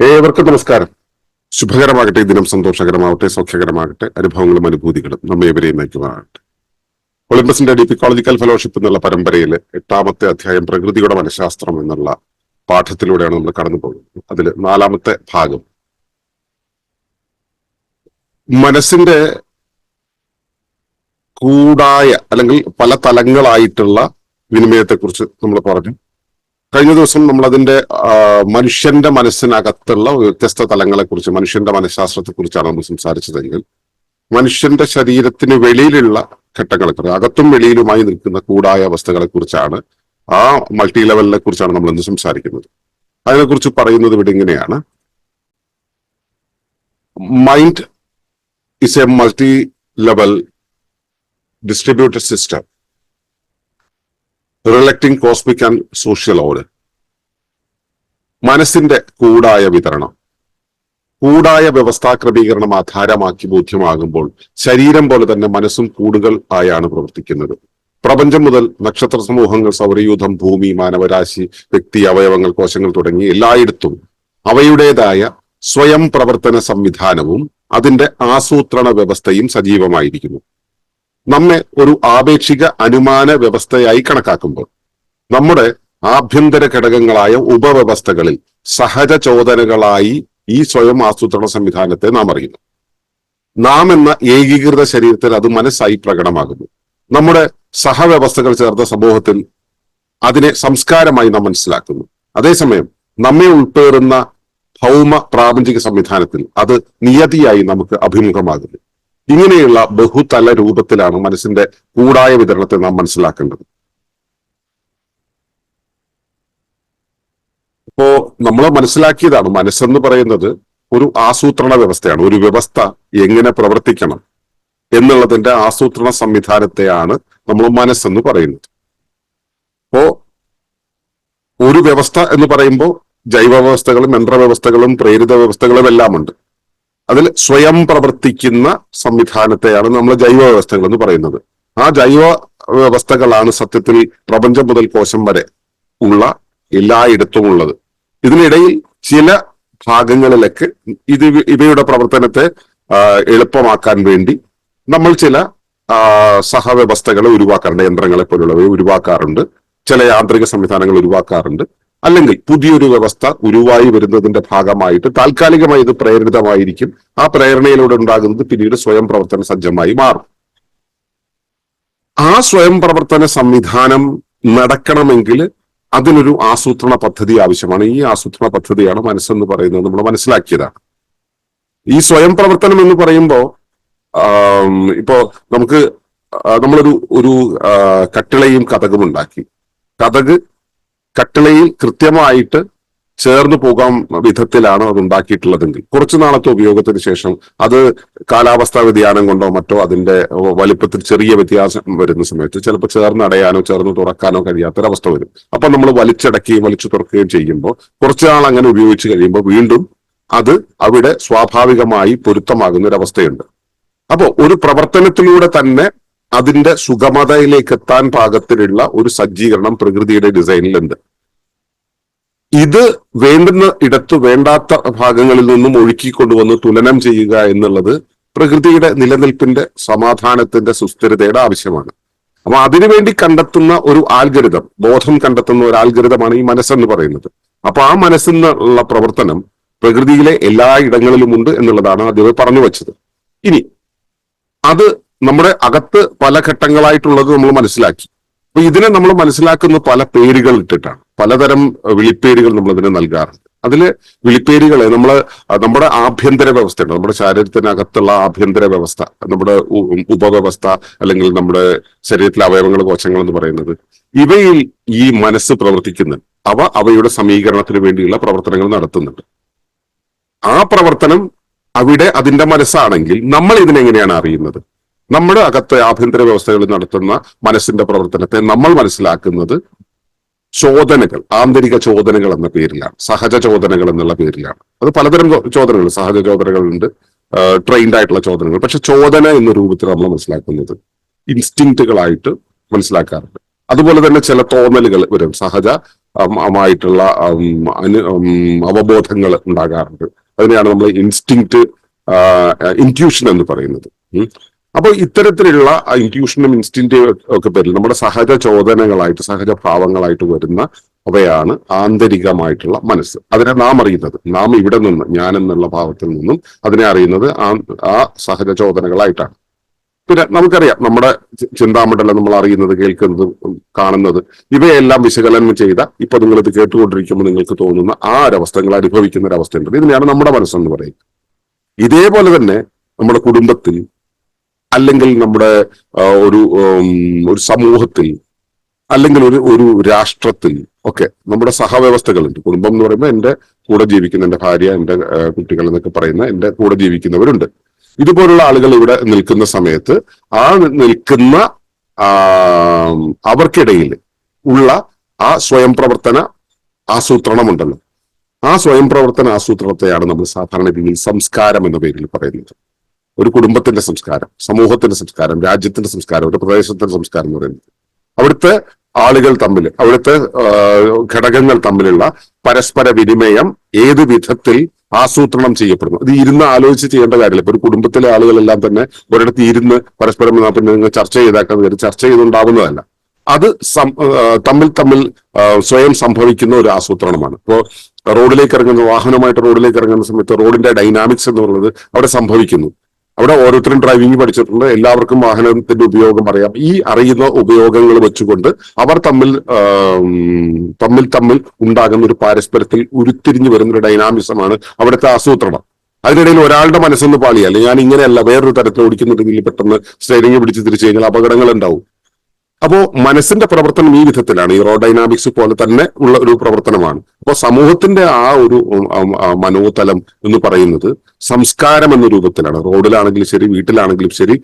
ഏവർക്കും നമസ്കാരം. ശുഭകരമാകട്ടെ. ദിനം സന്തോഷകരമാവട്ടെ സൗഖ്യകരമാകട്ടെ. അനുഭവങ്ങളും അനുഭൂതികളും നമ്മെ ഇവരെയും നയിക്കുമാകട്ടെ ഒളിമ്പസിന്റെ ഡി ഇക്കോളജിക്കൽ ഫെലോഷിപ്പ് എന്നുള്ള പരമ്പരയിലെ എട്ടാമത്തെ അധ്യായം പ്രകൃതിയുടെ മനഃശാസ്ത്രം എന്നുള്ള പാഠത്തിലൂടെയാണ് നമ്മൾ കടന്നു പോകുന്നത്. അതിൽ നാലാമത്തെ ഭാഗം. മനസ്സിന്റെ കൂടായ അല്ലെങ്കിൽ പല തലങ്ങളായിട്ടുള്ള വിനിമയത്തെക്കുറിച്ച് നമ്മൾ പറഞ്ഞു. കഴിഞ്ഞ ദിവസം നമ്മൾ അതിന്റെ മനുഷ്യന്റെ മനസ്സിനകത്തുള്ള വ്യത്യസ്ത തലങ്ങളെ കുറിച്ച് മനുഷ്യന്റെ മനഃശാസ്ത്രത്തെ കുറിച്ചാണ് നമ്മൾ സംസാരിച്ചതെങ്കിൽ മനുഷ്യന്റെ ശരീരത്തിന് വെളിയിലുള്ള ഘട്ടങ്ങളെ അകത്തും വെളിയിലുമായി നിൽക്കുന്ന കൂടായ അവസ്ഥകളെ കുറിച്ചാണ് ആ മൾട്ടി ലെവലിനെ കുറിച്ചാണ് നമ്മൾ ഇന്ന് സംസാരിക്കുന്നത്. അതിനെക്കുറിച്ച് പറയുന്നത് ഇവിടെ ഇങ്ങനെയാണ്. Mind is a multi level distributed system reflecting cosmic and social order മനസ്സിന്റെ കൂടായ വിതരണം. കൂടായ വ്യവസ്ഥാ ക്രമീകരണം ആധാരമാക്കി ബോധ്യമാകുമ്പോൾ ശരീരം പോലെ തന്നെ മനസ്സും കൂടുകൾ ആയാണ് പ്രവർത്തിക്കുന്നത്. പ്രപഞ്ചം മുതൽ നക്ഷത്ര സമൂഹങ്ങൾ സൗരയൂഥം ഭൂമി മാനവരാശി വ്യക്തി അവയവങ്ങൾ കോശങ്ങൾ തുടങ്ങി എല്ലായിടത്തും അവയുടേതായ സ്വയം പ്രവർത്തന സംവിധാനവും അതിന്റെ ആസൂത്രണ വ്യവസ്ഥയും സജീവമായിരിക്കുന്നു. നമ്മെ ഒരു ആപേക്ഷിക അനുമാന വ്യവസ്ഥയായി കണക്കാക്കുമ്പോൾ നമ്മുടെ ആഭ്യന്തര ഘടകങ്ങളായ ഉപവ്യവസ്ഥകളിൽ സഹജ ചോദനകളായി ഈ സ്വയം ആസൂത്രണ സംവിധാനത്തെ നാം അറിയുന്നു. നാം എന്ന ഏകീകൃത ശരീരത്തിൽ അത് മനസ്സായി പ്രകടമാകുന്നു. നമ്മുടെ സഹവ്യവസ്ഥകൾ ചേർത്ത സമൂഹത്തിൽ അതിനെ സംസ്കാരമായി നാം മനസ്സിലാക്കുന്നു. അതേസമയം നമ്മെ ഉൾപ്പേറുന്ന ഭൗമ പ്രാപഞ്ചിക സംവിധാനത്തിൽ അത് നിയതിയായി നമുക്ക് അഭിമുഖമാകുന്നു. ഇങ്ങനെയുള്ള ബഹുതല രൂപത്തിലാണ് മനസ്സിന്റെ കൂടായ വിതരണത്തെ നാം മനസ്സിലാക്കേണ്ടത്. ഇപ്പോ നമ്മൾ മനസ്സിലാക്കിയതാണ് മനസ്സെന്ന് പറയുന്നത് ഒരു ആസൂത്രണ വ്യവസ്ഥയാണ്. ഒരു വ്യവസ്ഥ എങ്ങനെ പ്രവർത്തിക്കണം എന്നുള്ളതിന്റെ ആസൂത്രണ സംവിധാനത്തെയാണ് നമ്മൾ മനസ്സെന്ന് പറയുന്നത്. അപ്പോ ഒരു വ്യവസ്ഥ എന്ന് പറയുമ്പോൾ ജൈവ വ്യവസ്ഥകളും യന്ത്രവ്യവസ്ഥകളും പ്രേരിത വ്യവസ്ഥകളും എല്ലാം ഉണ്ട് അതിൽ സ്വയം പ്രവർത്തിക്കുന്ന സംവിധാനത്തെയാണ് നമ്മൾ ജൈവ വ്യവസ്ഥകൾ എന്ന് പറയുന്നത്. ആ ജൈവ വ്യവസ്ഥകളാണ് സത്യത്തിൽ പ്രപഞ്ചം മുതൽ കോശം വരെ ഉള്ള എല്ലായിടത്തും ഉള്ളത്. ഇതിനിടയിൽ ചില ഭാഗങ്ങളിലൊക്കെ ഇത് ഇവ- ഇവയുടെ പ്രവർത്തനത്തെ എളുപ്പമാക്കാൻ വേണ്ടി നമ്മൾ ചില സഹവ്യവസ്ഥകളെ ഉരുവാക്കാറുണ്ട് യന്ത്രങ്ങളെ പോലുള്ളവയെ ഉരുവാക്കാറുണ്ട് ചില യാന്ത്രിക സംവിധാനങ്ങൾ ഉരുവാക്കാറുണ്ട്. അല്ലെങ്കിൽ പുതിയൊരു വ്യവസ്ഥ ഉരുവായി വരുന്നതിന്റെ ഭാഗമായിട്ട് താൽക്കാലികമായി ഇത് പ്രേരിതമായിരിക്കും. ആ പ്രേരണയിലൂടെ ഉണ്ടാകുന്നത് പിന്നീട് സ്വയം പ്രവർത്തന സജ്ജമായി മാറും. ആ സ്വയം പ്രവർത്തന സംവിധാനം നടക്കണമെങ്കിൽ അതിനൊരു ആസൂത്രണ പദ്ധതി ആവശ്യമാണ്. ഈ ആസൂത്രണ പദ്ധതിയാണ് മനസ്സെന്ന് പറയുന്നത് നമ്മൾ മനസ്സിലാക്കിയതാണ്. ഈ സ്വയം പ്രവർത്തനം എന്ന് പറയുമ്പോൾ ഇപ്പോ നമുക്ക് നമ്മളൊരു ഒരു കട്ടിളയും കഥകും ഉണ്ടാക്കി. കഥക് കട്ടിളയിൽ കൃത്യമായിട്ട് ചേർന്ന് പോകാൻ വിധത്തിലാണ് അത് ഉണ്ടാക്കിയിട്ടുള്ളതെങ്കിൽ. കുറച്ചു നാളത്തെ ഉപയോഗത്തിന് ശേഷം അത് കാലാവസ്ഥാ വ്യതിയാനം കൊണ്ടോ മറ്റോ അതിന്റെ വലിപ്പത്തിൽ ചെറിയ വ്യത്യാസം വരുന്ന സമയത്ത് ചിലപ്പോൾ ചേർന്ന് അടയാനോ ചേർന്ന് തുറക്കാനോ കഴിയാത്തൊരവസ്ഥ വരും. അപ്പൊ നമ്മൾ വലിച്ചടക്കുകയും വലിച്ചു തുറക്കുകയും ചെയ്യുമ്പോൾ കുറച്ചു നാൾ അങ്ങനെ ഉപയോഗിച്ച് കഴിയുമ്പോൾ വീണ്ടും അത് അവിടെ സ്വാഭാവികമായി പൊരുത്തമാകുന്ന ഒരു അവസ്ഥയുണ്ട് അപ്പോ ഒരു പ്രവർത്തനത്തിലൂടെ തന്നെ അതിന്റെ സുഗമതയിലേക്ക് എത്താൻ പാകത്തിലുള്ള ഒരു സജ്ജീകരണം പ്രകൃതിയുടെ ഡിസൈനിലുണ്ട്. ഇത് വേണ്ടുന്ന ഇടത്ത് വേണ്ടാത്ത ഭാഗങ്ങളിൽ നിന്നും ഒഴുക്കിക്കൊണ്ടുവന്ന് തുലനം ചെയ്യുക എന്നുള്ളത് പ്രകൃതിയുടെ നിലനിൽപ്പിന്റെ സമാധാനത്തിന്റെ സുസ്ഥിരതയുടെ ആവശ്യമാണ്. അപ്പൊ അതിനുവേണ്ടി കണ്ടെത്തുന്ന ഒരു ആൽഗരിതം ബോധം കണ്ടെത്തുന്ന ഒരു ആൽഗരിതമാണ് ഈ മനസ്സെന്ന് പറയുന്നത്. അപ്പൊ ആ മനസ്സെന്നുള്ള പ്രവർത്തനം പ്രകൃതിയിലെ എല്ലാ ഇടങ്ങളിലുമുണ്ട് എന്നുള്ളതാണ് അദ്ദേഹം പറഞ്ഞു വെച്ചത്. ഇനി അത് നമ്മുടെ അകത്ത് പല ഘട്ടങ്ങളായിട്ടുള്ളത് നമ്മൾ മനസ്സിലാക്കി. അപ്പൊ ഇതിനെ നമ്മൾ മനസ്സിലാക്കുന്ന പല പേരുകൾ ഇട്ടിട്ടാണ്. പലതരം വിളിപ്പേരുകൾ നമ്മൾ ഇതിനെ നൽകാറുണ്ട്. അതിൽ വിളിപ്പേരുകളെ നമ്മൾ നമ്മുടെ ആഭ്യന്തര വ്യവസ്ഥയുണ്ട് നമ്മുടെ ശരീരത്തിനകത്തുള്ള ആഭ്യന്തര വ്യവസ്ഥ നമ്മുടെ ഉപവ്യവസ്ഥ അല്ലെങ്കിൽ നമ്മുടെ ശരീരത്തിലെ അവയവങ്ങൾ കോശങ്ങൾ എന്ന് പറയുന്നത്. ഇവയിൽ ഈ മനസ്സ് പ്രവർത്തിക്കുന്നുണ്ട്. അവ അവയുടെ സമീകരണത്തിന് വേണ്ടിയുള്ള പ്രവർത്തനങ്ങൾ നടത്തുന്നുണ്ട്. ആ പ്രവർത്തനം അവിടെ അതിന്റെ മനസ്സാണെങ്കിൽ നമ്മൾ ഇതിനെങ്ങനെയാണ് അറിയുന്നത്? നമ്മുടെ അകത്തെ ആഭ്യന്തര വ്യവസ്ഥകളിൽ നടത്തുന്ന മനസ്സിന്റെ പ്രവർത്തനത്തെ നമ്മൾ മനസ്സിലാക്കുന്നത് ചോദനകൾ ആന്തരിക ചോദനകൾ എന്ന പേരിലാണ് സഹജ ചോദനകൾ എന്നുള്ള പേരിലാണ്. അത് പലതരം ചോദനകൾ സഹജ ചോദനകളുണ്ട് ട്രെയിൻഡ് ആയിട്ടുള്ള ചോദനകൾ. പക്ഷെ ചോദന എന്ന രൂപത്തിൽ നമ്മൾ മനസ്സിലാക്കുന്നത് ഇൻസ്റ്റിങ്റ്റുകളായിട്ട് മനസ്സിലാക്കാറുണ്ട്. അതുപോലെ തന്നെ ചില തോന്നലുകൾ വരും. സഹജ മായിട്ടുള്ള അനു അവബോധങ്ങൾ ഉണ്ടാകാറുണ്ട്. അതിനെയാണ് നമ്മൾ ഇൻസ്റ്റിങ്ക്റ്റ് ഇന്റ്യൂഷൻ എന്ന് പറയുന്നത്. അപ്പോൾ ഇത്തരത്തിലുള്ള ഇൻക്ലൂഷനും ഇൻസ്റ്റിന്റീവ് ഒക്കെ പേരിൽ നമ്മുടെ സഹജ ചോദനകളായിട്ട് സഹജ ഭാവങ്ങളായിട്ട് വരുന്ന അവയാണ് ആന്തരികമായിട്ടുള്ള മനസ്സ്. അതിനെ നാം അറിയുന്നത്. നാം ഇവിടെ നിന്ന് ഞാൻ എന്നുള്ള ഭാവത്തിൽ നിന്നും അതിനെ അറിയുന്നത് ആ ആ സഹജ ചോദനകളായിട്ടാണ്. പിന്നെ നമുക്കറിയാം നമ്മുടെ ചിന്താമണ്ഡലം നമ്മൾ അറിയുന്നത് കേൾക്കുന്നത് കാണുന്നത് ഇവയെല്ലാം വിശകലനം ചെയ്ത ഇപ്പൊ നിങ്ങൾ ഇത് കേട്ടുകൊണ്ടിരിക്കുമ്പോൾ നിങ്ങൾക്ക് തോന്നുന്ന ആ ഒരവസ്ഥ നിങ്ങൾ അനുഭവിക്കുന്ന ഒരവസ്ഥയുണ്ട്. ഇതിനെയാണ് നമ്മുടെ മനസ്സെന്ന് പറയുന്നത്. ഇതേപോലെ തന്നെ നമ്മുടെ കുടുംബത്തിൽ അല്ലെങ്കിൽ നമ്മുടെ ഒരു ഒരു സമൂഹത്തിൽ അല്ലെങ്കിൽ ഒരു ഒരു രാഷ്ട്രത്തിൽ ഒക്കെ നമ്മുടെ സഹവ്യവസ്ഥകളുണ്ട്. കുടുംബം എന്ന് പറയുമ്പോൾ എന്റെ കൂടെ ജീവിക്കുന്ന എന്റെ ഭാര്യ എന്റെ കുട്ടികൾ എന്നൊക്കെ പറയുന്ന എന്റെ കൂടെ ജീവിക്കുന്നവരുണ്ട്. ഇതുപോലുള്ള ആളുകൾ ഇവിടെ നിൽക്കുന്ന സമയത്ത് ആ നിൽക്കുന്ന അവർക്കിടയിൽ ഉള്ള ആ സ്വയം പ്രവർത്തന ആസൂത്രണമുണ്ടല്ലോ. ആ സ്വയം പ്രവർത്തന ആസൂത്രണത്തെയാണ് നമ്മൾ സാധാരണ രീതിയിൽ സംസ്കാരം എന്ന പേരിൽ പറയുന്നത്. ഒരു കുടുംബത്തിന്റെ സംസ്കാരം സമൂഹത്തിന്റെ സംസ്കാരം രാജ്യത്തിന്റെ സംസ്കാരം ഒരു പ്രദേശത്തിന്റെ സംസ്കാരം എന്ന് പറയുന്നത്. അവിടുത്തെ ആളുകൾ തമ്മിൽ അവിടുത്തെ ഘടകങ്ങൾ തമ്മിലുള്ള പരസ്പര വിനിമയം ഏത് വിധത്തിൽ ആസൂത്രണം ചെയ്യപ്പെടുന്നു? ഇത് ഇരുന്ന് ആലോചിച്ച് ചെയ്യേണ്ട കാര്യമില്ല. ഇപ്പൊ ഒരു കുടുംബത്തിലെ ആളുകളെല്ലാം തന്നെ ഒരിടത്ത് ഇരുന്ന് പരസ്പരം പിന്നെ നിങ്ങൾ ചർച്ച ചെയ്താക്കാൻ കയറി ചർച്ച ചെയ്തുണ്ടാവുന്നതല്ല. അത് തമ്മിൽ തമ്മിൽ സ്വയം സംഭവിക്കുന്ന ഒരു ആസൂത്രണമാണ്. ഇപ്പോൾ റോഡിലേക്ക് ഇറങ്ങുന്ന വാഹനമായിട്ട് റോഡിലേക്ക് ഇറങ്ങുന്ന സമയത്ത് റോഡിന്റെ ഡൈനാമിക്സ് എന്ന് പറയുന്നത് അവിടെ സംഭവിക്കുന്നു. അവിടെ ഓരോരുത്തരും ഡ്രൈവിംഗ് പഠിച്ചിട്ടുണ്ട്. എല്ലാവർക്കും വാഹനത്തിന്റെ ഉപയോഗം അറിയാം. ഈ അറിയുന്ന ഉപയോഗങ്ങൾ വെച്ചുകൊണ്ട് അവർ തമ്മിൽ തമ്മിൽ തമ്മിൽ ഉണ്ടാകുന്ന ഒരു പാരസ്പര്യത്തിൽ ഉരുത്തിരിഞ്ഞു വരുന്ന ഒരു ഡൈനാമിസമാണ് അവിടുത്തെ ആസൂത്രണം. അതിനിടയിൽ ഒരാളുടെ മനസ്സൊന്ന് പാളിയല്ലേ ഞാൻ ഇങ്ങനെയല്ല വേറൊരു തരത്തിൽ ഓടിക്കുന്നുണ്ടെങ്കിൽ പെട്ടെന്ന് സ്റ്റൈലിംഗ് പിടിച്ച് തിരിച്ചു കഴിഞ്ഞാൽ അപകടങ്ങൾ ഉണ്ടാവും. അപ്പോ മനസ്സിന്റെ പ്രവർത്തനം ഈ വിധത്തിലാണ്. ഈ ഡൈനാമിക്സ് പോലെ തന്നെ ഉള്ള ഒരു പ്രവർത്തനമാണ്. അപ്പോൾ സമൂഹത്തിന്റെ ആ ഒരു മനോതലം എന്ന് പറയുന്നത് സംസ്കാരം എന്ന രൂപത്തിലാണ്. റോഡിലാണെങ്കിലും ശരി വീട്ടിലാണെങ്കിലും ശരി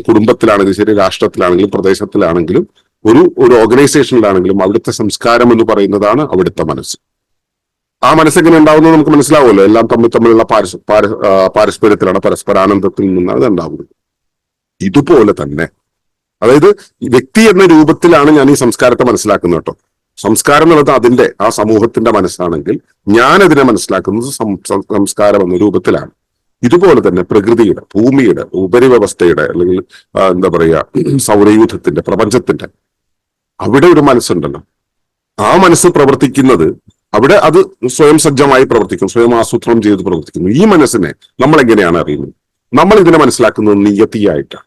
കുടുംബത്തിലാണെങ്കിലും ശരി രാഷ്ട്രത്തിലാണെങ്കിലും പ്രദേശത്തിലാണെങ്കിലും ഒരു ഒരു ഓർഗനൈസേഷനിലാണെങ്കിലും അവിടുത്തെ സംസ്കാരം എന്ന് പറയുന്നതാണ് അവിടുത്തെ മനസ്സ്. ആ മനസ്സെങ്ങനെ ഉണ്ടാവുന്നത് നമുക്ക് മനസ്സിലാവുമല്ലോ. എല്ലാം തമ്മിൽ തമ്മിലുള്ള പാരസ് പാര- പാരസ്പര്യത്തിലാണ് പരസ്പരാനന്ദത്തിൽ നിന്നാണ് ഇത് ഉണ്ടാവുന്നത്. ഇതുപോലെ തന്നെ അതായത് വ്യക്തി എന്ന രൂപത്തിലാണ് ഞാൻ ഈ സംസ്കാരത്തെ മനസ്സിലാക്കുന്നത് കേട്ടോ. സംസ്കാരം എന്നുള്ളത് അതിന്റെ ആ സമൂഹത്തിന്റെ മനസ്സാണെങ്കിൽ ഞാൻ അതിനെ മനസ്സിലാക്കുന്നത് സംസ്കാരം എന്ന രൂപത്തിലാണ്. ഇതുപോലെ തന്നെ പ്രകൃതിയുടെ ഭൂമിയുടെ ഉപരിവ്യവസ്ഥയുടെ അല്ലെങ്കിൽ എന്താ പറയുക സൗരയൂഥത്തിന്റെ പ്രപഞ്ചത്തിന്റെ അവിടെ ഒരു മനസ്സുണ്ടല്ലോ. ആ മനസ്സ് പ്രവർത്തിക്കുന്നത് അവിടെ അത് സ്വയം സജ്ജമായി പ്രവർത്തിക്കും സ്വയം ആസൂത്രണം ചെയ്ത് പ്രവർത്തിക്കുന്നു. ഈ മനസ്സിനെ നമ്മൾ എങ്ങനെയാണ് അറിയുന്നത്? നമ്മൾ ഇതിനെ മനസ്സിലാക്കുന്നത് നിയതിയായിട്ടാണ്.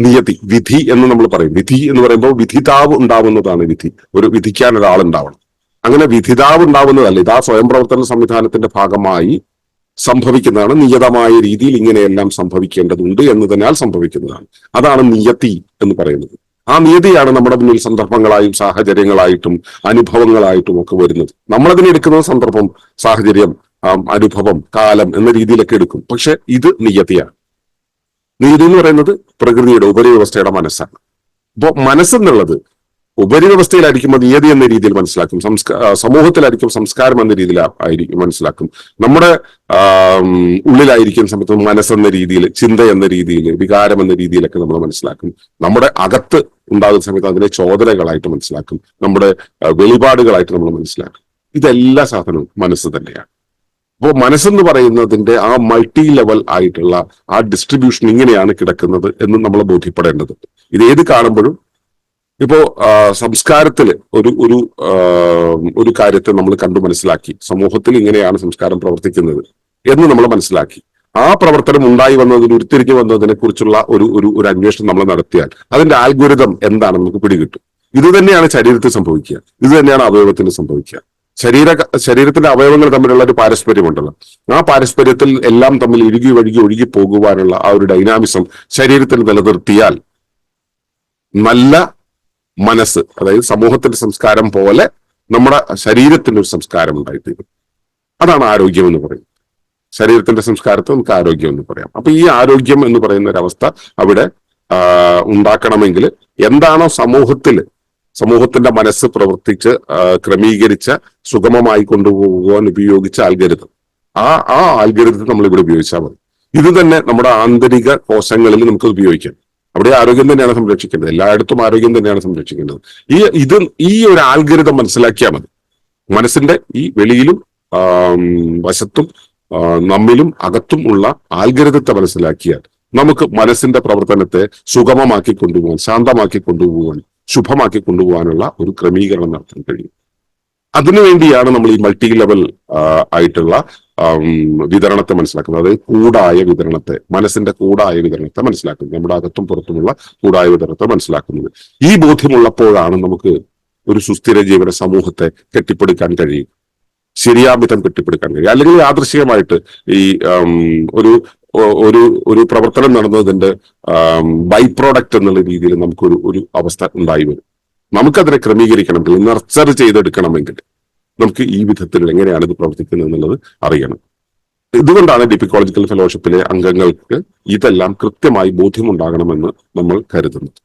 നിയതി വിധി എന്ന് നമ്മൾ പറയും. വിധി എന്ന് പറയുമ്പോൾ വിധിതാവ് ഉണ്ടാവുന്നതാണ് വിധി. ഒരു വിധിക്കാൻ ഒരാൾ ഉണ്ടാവണം. അങ്ങനെ വിധിതാവ് ഉണ്ടാവുന്നതല്ല ഇതാ സ്വയം പ്രവർത്തന സംവിധാനത്തിന്റെ ഭാഗമായി സംഭവിക്കുന്നതാണ്. നിയതമായ രീതിയിൽ ഇങ്ങനെയെല്ലാം സംഭവിക്കേണ്ടതുണ്ട് എന്നതിനാൽ സംഭവിക്കുന്നതാണ്. അതാണ് നിയതി എന്ന് പറയുന്നത്. ആ നിയതിയാണ് നമ്മുടെ മുന്നിൽ സന്ദർഭങ്ങളായും സാഹചര്യങ്ങളായിട്ടും അനുഭവങ്ങളായിട്ടും ഒക്കെ വരുന്നത്. നമ്മളതിനെ എടുക്കുന്ന സന്ദർഭം സാഹചര്യം അനുഭവം കാലം എന്ന രീതിയിലൊക്കെ എടുക്കും. പക്ഷെ ഇത് നിയതിയാണ്. നീതി എന്ന് പറയുന്നത് പ്രകൃതിയുടെ ഉപരിവ്യവസ്ഥയുടെ മനസ്സാണ്. അപ്പോൾ മനസ്സെന്നുള്ളത് ഉപരിവ്യവസ്ഥയിലായിരിക്കുമ്പോൾ നിയതി എന്ന രീതിയിൽ മനസ്സിലാക്കും. സംസ്കാ ആ, സമൂഹത്തിലായിരിക്കും സംസ്കാരം എന്ന രീതിയിൽ ആയിരിക്കും മനസ്സിലാക്കും. നമ്മുടെ ഉള്ളിലായിരിക്കും സമയത്ത് മനസ്സെന്ന രീതിയിൽ ചിന്ത എന്ന രീതിയിൽ വികാരം എന്ന രീതിയിലൊക്കെ നമ്മൾ മനസ്സിലാക്കും. നമ്മുടെ അകത്ത് ഉണ്ടാകുന്ന സമയത്ത് അതിനെ ചോദനകളായിട്ട് മനസ്സിലാക്കും. നമ്മുടെ വെളിപാടുകളായിട്ട് നമ്മൾ മനസ്സിലാക്കും. ഇതെല്ലാ സാധനവും മനസ്സ് തന്നെയാണ്. അപ്പോൾ മനസ്സെന്ന് പറയുന്നതിന്റെ ആ മൾട്ടി ലെവൽ ആയിട്ടുള്ള ആ ഡിസ്ട്രിബ്യൂഷൻ ഇങ്ങനെയാണ് കിടക്കുന്നത് എന്ന് നമ്മൾ ബോധ്യപ്പെടേണ്ടത്. ഇത് ഏത് കാണുമ്പോഴും ഇപ്പോ സംസ്കാരത്തിൽ ഒരു ഒരു ഒരു കാര്യത്തെ നമ്മൾ കണ്ടു മനസ്സിലാക്കി. സമൂഹത്തിൽ ഇങ്ങനെയാണ് സംസ്കാരം പ്രവർത്തിക്കുന്നത് എന്ന് നമ്മൾ മനസ്സിലാക്കി. ആ പ്രവർത്തനം ഉണ്ടായി വന്നതിന് ഉരുത്തിരിഞ്ഞു വന്നതിനെ കുറിച്ചുള്ള ഒരു ഒരു ഒരു അന്വേഷണം നമ്മൾ നടത്തിയാൽ അതിന്റെ ആൽഗുരിതം എന്താണെന്ന് നമുക്ക് പിടികിട്ടും. ഇത് തന്നെയാണ് ശരീരത്തിൽ സംഭവിക്കുക. ഇത് തന്നെയാണ് അവയവത്തിന് സംഭവിക്കുക. ശരീര ശരീരത്തിന്റെ അവയവങ്ങൾ തമ്മിലുള്ള ഒരു പാരസ്പര്യമുണ്ടല്ലോ. ആ പാരസ്പര്യത്തിൽ എല്ലാം തമ്മിൽ ഇഴുകി വഴുകി ഒഴുകി പോകുവാനുള്ള ആ ഒരു ഡൈനാമിസം ശരീരത്തിൽ നിലനിർത്തിയാൽ നല്ല മനസ്സ് അതായത് സമൂഹത്തിന്റെ സംസ്കാരം പോലെ നമ്മുടെ ശരീരത്തിന്റെ ഒരു സംസ്കാരം ഉണ്ടായിത്തീരും. അതാണ് ആരോഗ്യം എന്ന് പറയുന്നത്. ശരീരത്തിന്റെ സംസ്കാരത്തെ നമുക്ക് ആരോഗ്യം എന്ന് പറയാം. അപ്പൊ ഈ ആരോഗ്യം എന്ന് പറയുന്ന ഒരവസ്ഥ അവിടെ ഉണ്ടാക്കണമെങ്കിൽ എന്താണോ സമൂഹത്തിൽ സമൂഹത്തിന്റെ മനസ്സ് പ്രവർത്തിച്ച് ക്രമീകരിച്ച് സുഗമമായി കൊണ്ടുപോകുവാൻ ഉപയോഗിച്ച ആൽഗരിതം ആ ആ ആൽഗരിതം നമ്മൾ ഇവിടെ ഉപയോഗിച്ചാൽ മതി. ഇത് തന്നെ നമ്മുടെ ആന്തരിക കോശങ്ങളിൽ നമുക്ക് ഉപയോഗിക്കാം. അവിടെ ആരോഗ്യം തന്നെയാണ് സംരക്ഷിക്കേണ്ടത്. എല്ലായിടത്തും ആരോഗ്യം തന്നെയാണ് സംരക്ഷിക്കേണ്ടത്. ഈ ഇത് ഈ ഒരു ആൽഗരിതം മനസ്സിലാക്കിയാൽ മതി. മനസ്സിന്റെ ഈ വെളിയിലും വശത്തും നമ്മിലും അകത്തും ഉള്ള ആൽഗരിതത്തെ മനസ്സിലാക്കിയാൽ നമുക്ക് മനസ്സിന്റെ പ്രവർത്തനത്തെ സുഗമമാക്കി കൊണ്ടുപോകാൻ ശാന്തമാക്കി കൊണ്ടുപോകാൻ ശുഭമാക്കി കൊണ്ടുപോകാനുള്ള ഒരു ക്രമീകരണം നടത്താൻ കഴിയും. അതിനുവേണ്ടിയാണ് നമ്മൾ ഈ മൾട്ടി ലെവൽ ആയിട്ടുള്ള വിതരണത്തെ മനസ്സിലാക്കുന്നത്. അതായത് കൂടായ വിതരണത്തെ മനസ്സിന്റെ കൂടായ വിതരണത്തെ മനസ്സിലാക്കുന്നത്. നമ്മുടെ അകത്തും പുറത്തുമുള്ള കൂടായ വിതരണത്തെ മനസ്സിലാക്കുന്നത്. ഈ ബോധ്യമുള്ളപ്പോഴാണ് നമുക്ക് ഒരു സുസ്ഥിര ജീവന സമൂഹത്തെ കെട്ടിപ്പടുക്കാൻ കഴിയും ശരിയാമിതം കെട്ടിപ്പടുക്കാൻ കഴിയും അല്ലെങ്കിൽ യാദൃശികമായിട്ട് ഈ ഒരു ഒരു ഒരു പ്രവർത്തനം നടന്നതിന്റെ ബൈ പ്രോഡക്റ്റ് എന്നുള്ള രീതിയിൽ നമുക്കൊരു ഒരു അവസ്ഥ ഉണ്ടായി വരും. നമുക്കതിനെ ക്രമീകരിക്കണമെങ്കിൽ നർച്ചർ ചെയ്തെടുക്കണമെങ്കിൽ നമുക്ക് ഈ വിധത്തിൽ എങ്ങനെയാണ് ഇത് പ്രവർത്തിക്കുന്നത് എന്നുള്ളത് അറിയണം. ഇതുകൊണ്ടാണ് ഡിപ്പിക്കോളജിക്കൽ ഫെലോഷിപ്പിലെ അംഗങ്ങൾക്ക് ഇതെല്ലാം കൃത്യമായി ബോധ്യമുണ്ടാകണമെന്ന് നമ്മൾ കരുതുന്നത്.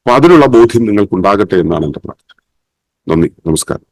അപ്പൊ അതിനുള്ള ബോധ്യം നിങ്ങൾക്കുണ്ടാകട്ടെ എന്നാണ് എന്റെ പ്രാർത്ഥന. നന്ദി. നമസ്കാരം.